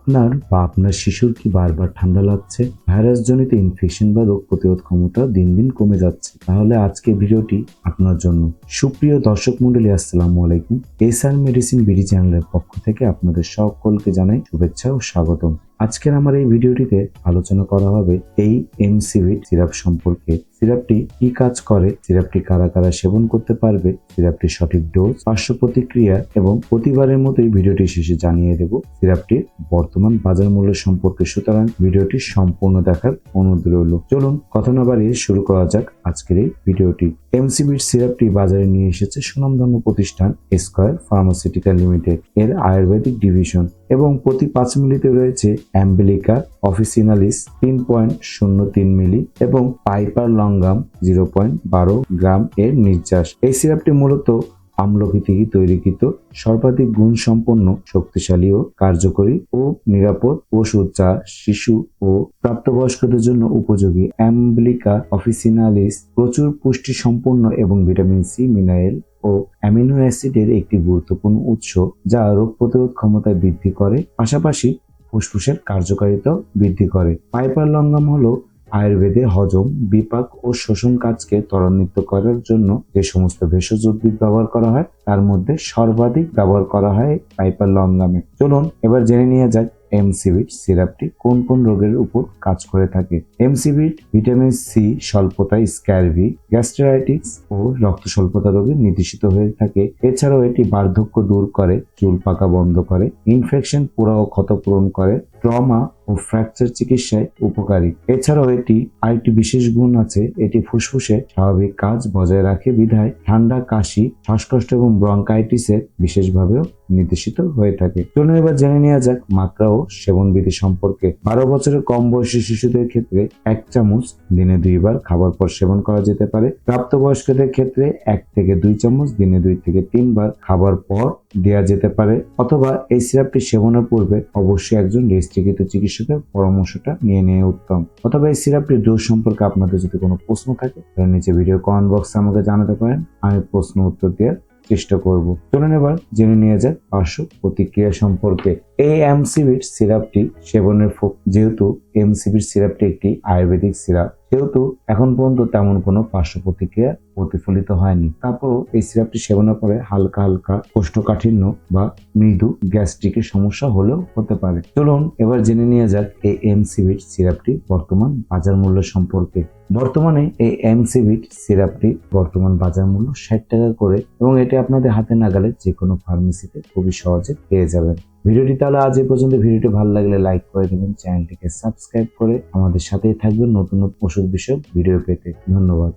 আপনার বা আপনার শিশুর কি বারবার ঠান্ডা লাগছে? ভাইরাস জনিত ইনফেকশন বা রোগ প্রতিরোধ ক্ষমতা দিন দিন কমে যাচ্ছে। তাহলে আজকে ভিডিওটি আপনার জন্য। সুপ্রিয় দর্শক মন্ডলী আসসালামু আলাইকুম। এস আর মেডিসিন বিডি চ্যানেলের পক্ষ থেকে আপনাদের সকলকে জানাই শুভেচ্ছা ও স্বাগতম। আজকের আমার এই ভিডিওটিতে আলোচনা করা হবে এই এমসিভি সিরাপ সম্পর্কে। সিরাপটি কি কাজ করে? সিরাপটি কারা কারা সেবন করতে পারবে? সিরাপটির সঠিক ডোজ, পার্শ্ব প্রতিক্রিয়া এবং প্রতিবারের মতোই ভিডিওটি শেষে জানিয়ে দেব। সিরাপটির বর্তমান বাজার মূল্য সম্পর্কে। সুতরাং ভিডিওটি সম্পূর্ণ দেখার অনুরোধ রইল। চলুন কথা না বাড়িয়ে শুরু করা যাক আজকের এই ভিডিওটি। এমসিবির সিরাপটি বাজারে নিয়ে এসেছে সুনামধন্য প্রতিষ্ঠান স্কয়ার ফার্মাসিউটিক্যাল লিমিটেড এর আয়ুর্বেদিক ডিভিশন এবং প্রতি পাঁচ মিলিতে রয়েছে অ্যাম্বিলিকা অফিসিনালিস তিন পয়েন্ট শূন্য তিন মিলি এবং পাইপার লংগাম জিরো পয়েন্ট বারো গ্রাম এর নির্যাস। এই সিরাপটি মূলত আমলকি থেকে তৈরিকৃত সর্বাধিক গুণ সম্পন্ন শক্তিশালী ও কার্যকরী ও নিরাপদ ওষুধ যা শিশু ও প্রাপ্তবয়স্কদের জন্য উপযোগী। অ্যাম্বলিকা, অফিসিনালিস, প্রচুর পুষ্টি সম্পন্ন এবং ভিটামিন সি, মিনারেল ও অ্যামিনো অ্যাসিডের একটি গুরুত্বপূর্ণ উৎস, যা রোগ প্রতিরোধ ক্ষমতা বৃদ্ধি করে, পাশাপাশি ফুসফুসের কার্যকারিতাও বৃদ্ধি করে। পাইপার লঙ্গাম হলো আয়ুর্বেদে হজম, বিপাক ও শোষণ কাজকে ত্বরান্বিত করার জন্য যে সমস্ত ভেষজ উদ্ভিদ ব্যবহার করা হয়, তার মধ্যে সর্বাধিক ব্যবহার করা হয় পাইপার লঙ্গামে চলুন, এবার জেনে নিয়ে যাক এমসিবিট সিরাপটি কোন কোন রোগের উপর কাজ করে থাকে। এমসিবিট ভিটামিন সি স্বল্পতা স্ক্যারভি, গ্যাস্ট্রাইটিস ও রক্ত স্বল্পতা রোগে নির্দেশিত হয়ে থাকে। এছাড়াও এটি বার্ধক্য দূর করে, চুল পাকা বন্ধ করে, ইনফেকশন পুরা ও ক্ষতপূরণ করে ট্রমা ও ফ্র্যাকচার চিকিৎসায় উপকারী। এছাড়াও এটি আরেকটি বিশেষ গুণ আছে, এটি ফুসফুসে স্বাভাবিক কাজ বজায় রাখে বিধায় ঠান্ডা, কাশি, শ্বাসকষ্ট এবং ব্রঙ্কাইটিসের বিশেষভাবেও নির্দেশিত হয়ে থাকে। চলুন এবার জেনে নেওয়া যাক মাত্রা ও সেবন বিধি সম্পর্কে। বারো বছরের কম বয়সী শিশুদের ক্ষেত্রে এক চামচ দিনে দুইবার খাবার পর সেবন করা যেতে পারে। প্রাপ্তবয়স্কদের ক্ষেত্রে এক থেকে দুই চামচ দিনে দুই থেকে তিনবার খাবার পর দেওয়া যেতে পারে, অথবা এই সিরাপটি সেবনের পূর্বে অবশ্যই একজন রেজিস্ট্রিকৃত চিকিৎসকের পরামর্শটা নিয়ে নেওয়া উত্তম। অথবা এই সিরাপটির ডোজ সম্পর্কে আপনাদের যদি কোনো প্রশ্ন থাকে, তাহলে নিচে ভিডিও কমেন্ট বক্সে আমাকে জানাতে পারেন। আমি প্রশ্ন উত্তর দেওয়ার চেষ্টা করব। চলুন এবার জেনে নিয়ে যাক পার্শ্ব প্রতিক্রিয়া সম্পর্কে। এই এমসিবির সিরাপটি সেবনের যেহেতু এমসিবির সিরাপটি একটি আয়ুর্বেদিক সিরাপ যেহেতু এখন পর্যন্ত তেমন কোনো পার্শ্ব প্রতিক্রিয়া প্রতিফলিত হয়নি। তারপরও এই সিরাপটি সেবনের পরে হালকা হালকা কোষ্ঠকাঠিন্য বা মৃদু গ্যাস্ট্রিকের সমস্যা হলেও হতে পারে। চলুন এবার জেনে নিয়ে যাক এই এমসিবির সিরাপটি বর্তমান বাজার মূল্য সম্পর্কে। বর্তমানে এই এমসিবিট সিরাপটি বর্তমান বাজার মূল্য ষাট টাকা করে এবং এটি আপনাদের হাতে নাগালে যে কোনো ফার্মেসিতে খুবই সহজে পেয়ে যাবেন। ভিডিওটি তাহলে আজ এ পর্যন্ত। ভিডিওটি ভালো লাগলে লাইক করে দেবেন, চ্যানেলটিকে সাবস্ক্রাইব করে আমাদের সাথেই থাকবেন। নতুন নতুন ওষুধ বিষয়ক ভিডিও পেতে ধন্যবাদ।